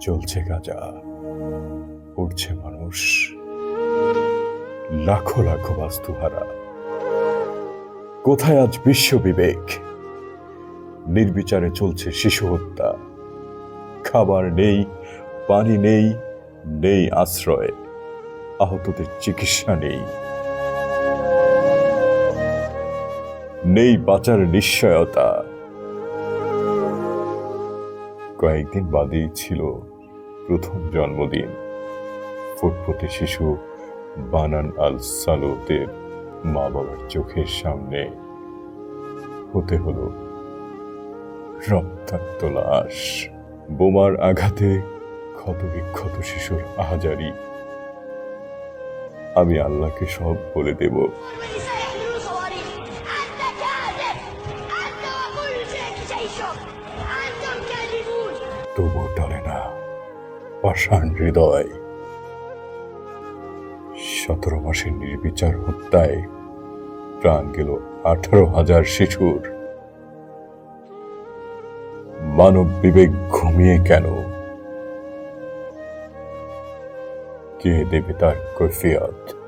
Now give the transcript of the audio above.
চলছে গাজা। উঠছে মানুষ। লাখো লাখো বাস্তুহারা। কোথায় আজ বিশ্ব বিবেক? নির্বিচারে চলছে শিশু হত্যা। খাবার নেই, পানি নেই নেই আশ্রয়। আহতদের চিকিৎসা নেই। নেই বাঁচার নিশ্চয়তা। কয়েকদিন বাদেই ছিল প্রথম জন্মদিন। ফুটফুটে শিশু বানান আল সালোদের মা বাবার চোখের সামনে হতে হলো রক্তাক্ত লাশ। বোমার আঘাতে ক্ষতবিক্ষত শিশুর আহাজারি। আমি আল্লাহকে সব বলে দেব। তবুও টলে না। পাষাণ হৃদয়। সতেরো মাসের নির্বিচার হত্যায় প্রাণ গেল আঠারো হাজার শিশুর। মানব বিবেক ঘুমিয়ে কেন? কে দেবে তার কৈফিয়ত?